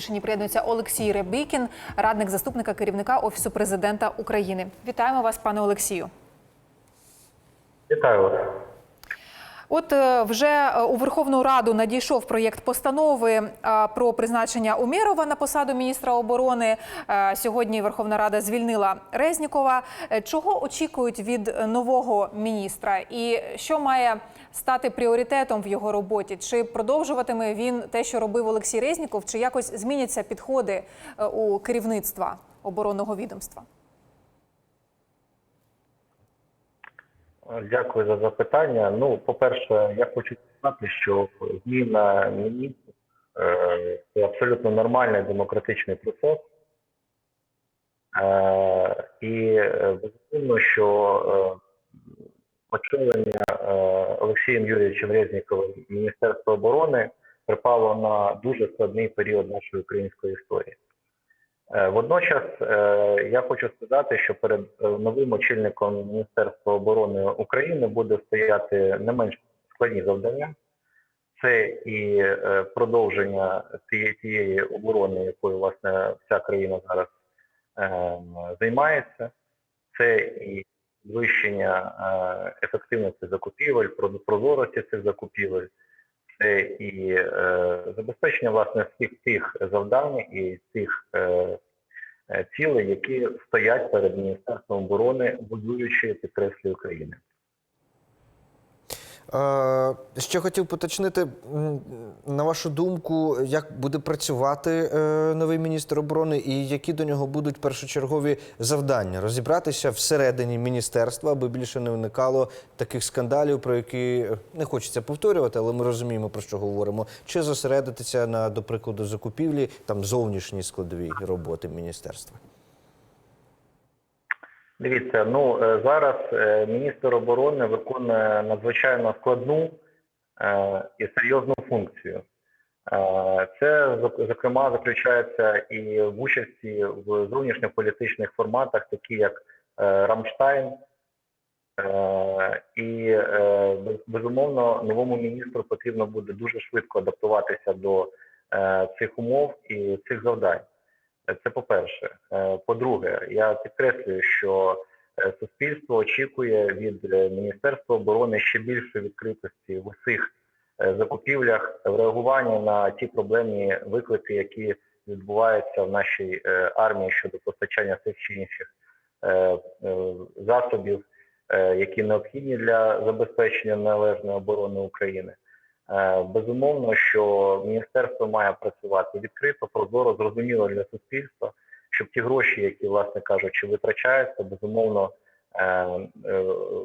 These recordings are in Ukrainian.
Рішенні приєднується Олексій Ребикін, радник заступника керівника Офісу президента України. Вітаємо вас, пане Олексію. Вітаю вас. От е, вже е, у Верховну Раду надійшов проєкт постанови е, про призначення Умєрова на посаду міністра оборони. Сьогодні Верховна Рада звільнила Резнікова. Чого очікують від нового міністра, і що має стати пріоритетом в його роботі? Чи продовжуватиме він те, що робив Олексій Резніков, чи якось зміняться підходи у керівництва оборонного відомства? Дякую за запитання. Ну, по-перше, я хочу сказати, що зміна міністрів е, це абсолютно нормальний демократичний процес. Е, і е, безумовно, що очолення Олексієм Юрійовичем Резніковим Міністерства оборони припало на дуже складний період нашої української історії. Е, Водночас е, я хочу сказати, що перед е, новим очільником Міністерства оборони України буде стояти не менш складні завдання. Це і продовження тієї оборони, якою власне вся країна зараз займається, це і підвищення ефективності закупівель, про- прозорості цих закупівель, це і забезпечення власне всіх тих завдань і тих цілей, які стоять перед Міністерством оборони, воюючої підкреслюю України. Е, Ще хотів поточнити, на вашу думку, як буде працювати е, новий міністр оборони і які до нього будуть першочергові завдання? Розібратися всередині міністерства, аби більше не виникало таких скандалів, про які не хочеться повторювати, але ми розуміємо, про що говоримо. Чи зосередитися на, до прикладу, закупівлі там зовнішній складовій роботи міністерства? Дивіться, ну е, зараз е, міністр оборони виконує надзвичайно складну е, і серйозну функцію. Це зокрема заключається і в участі в зовнішньополітичних форматах, такі як Рамштайн. І безумовно новому міністру потрібно буде дуже швидко адаптуватися до цих умов і цих завдань. Це по-перше. Е, По-друге, я підкреслюю, що е, суспільство очікує від е, Міністерства оборони ще більшої відкритості в усіх закупівлях, в реагуванні на ті проблемні виклики, які відбуваються в нашій армії щодо постачання тих чи інших засобів, які необхідні для забезпечення належної оборони України. Е, Безумовно, що міністерство має працювати відкрито, прозоро, зрозуміло для суспільства, щоб ті гроші, які, власне кажучи, витрачаються, безумовно е, е,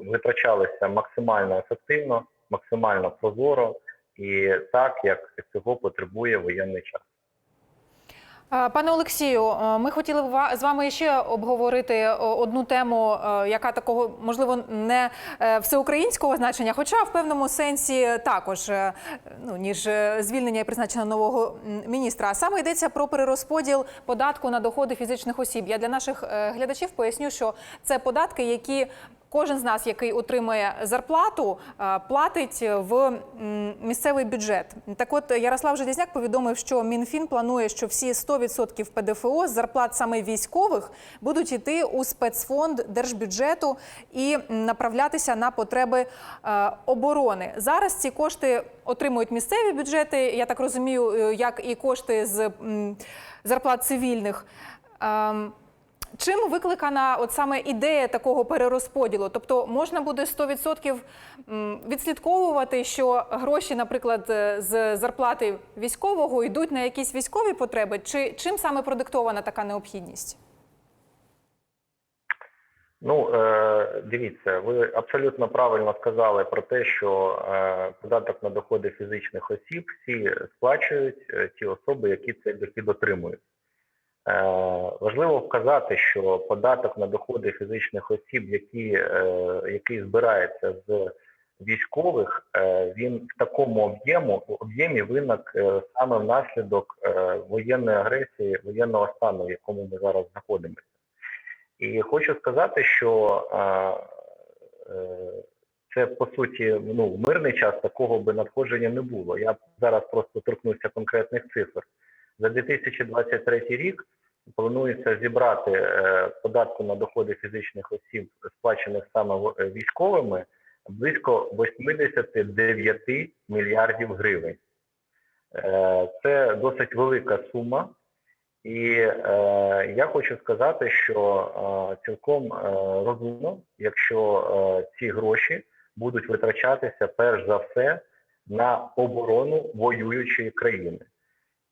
витрачалися максимально ефективно, максимально прозоро і так, як цього потребує воєнний час. Пане Олексію, е, ми хотіли з вами ще обговорити е, одну тему, е, яка такого можливо не всеукраїнського значення, хоча в певному сенсі також ну ніж звільнення і призначення нового міністра. Саме йдеться про перерозподіл податку на доходи фізичних осіб. Я для наших глядачів поясню, що це податки, які Кожен з нас, який отримує зарплату, е, платить в місцевий бюджет. Так от Ярослав Железняк повідомив, що Мінфін планує, що всі 100% ПДФО з зарплат саме військових будуть йти у спецфонд держбюджету і направлятися на потреби е, оборони. Зараз ці кошти отримують місцеві бюджети. Я так розумію, е, як і кошти з зарплат цивільних. Чим викликана от саме ідея такого перерозподілу? Тобто можна буде 100% відслідковувати, що гроші, наприклад, е, з зарплати військового йдуть на якісь військові потреби, чи чим саме продиктована така необхідність? Ну, е, дивіться, ви абсолютно правильно сказали про те, що е, податок на доходи фізичних осіб всі сплачують ті особи, які цей дохід отримують. Е, важливо вказати, що податок на доходи фізичних осіб, які, е, який збирається з військових, е, він в такому об'єму об'ємі виник саме внаслідок воєнної агресії, воєнного стану, в якому ми зараз знаходимося. І хочу сказати, що це по суті ну, в мирний час такого би надходження не було. Я зараз просто торкнуся конкретних цифр. За 2023 рік планується зібрати е, податку на доходи фізичних осіб, сплачених саме е, військовими, близько 89 мільярдів гривень. Е, Це досить велика сума. І е, я хочу сказати, що е, цілком е, розумно, якщо е, ці гроші будуть витрачатися перш за все на оборону воюючої країни.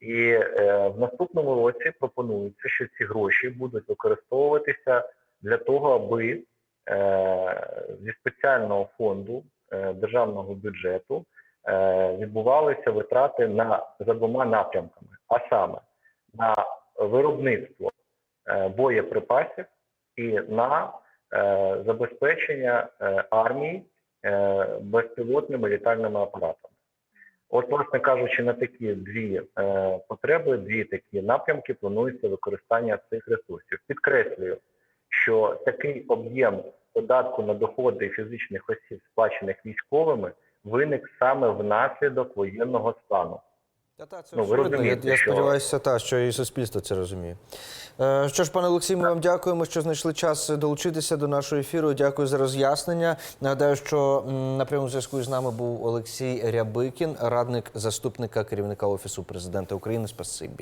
І е, в наступному році пропонується, що ці гроші будуть використовуватися для того, аби е, зі спеціального фонду е, державного бюджету е, відбувалися витрати на за двома напрямками, а саме на виробництво е, боєприпасів і на е, забезпечення е, армії е, безпілотними літальними апаратами. От, власне кажучи, на такі дві е, потреби, дві такі напрямки планується використання цих ресурсів. Підкреслюю, що такий об'єм податку на доходи фізичних осіб, сплачених військовими, виник саме внаслідок воєнного стану. Та, та, це Ну, ви розумієте, Я, я сподіваюся, та, що і суспільство це розуміє. Е, що ж, пане Олексій, ми вам дякуємо, що знайшли час долучитися до нашого ефіру. Дякую за роз'яснення. Нагадаю, що на прямому зв'язку з нами був Олексій Рябикін, радник заступника керівника Офісу президента України. Спасибі.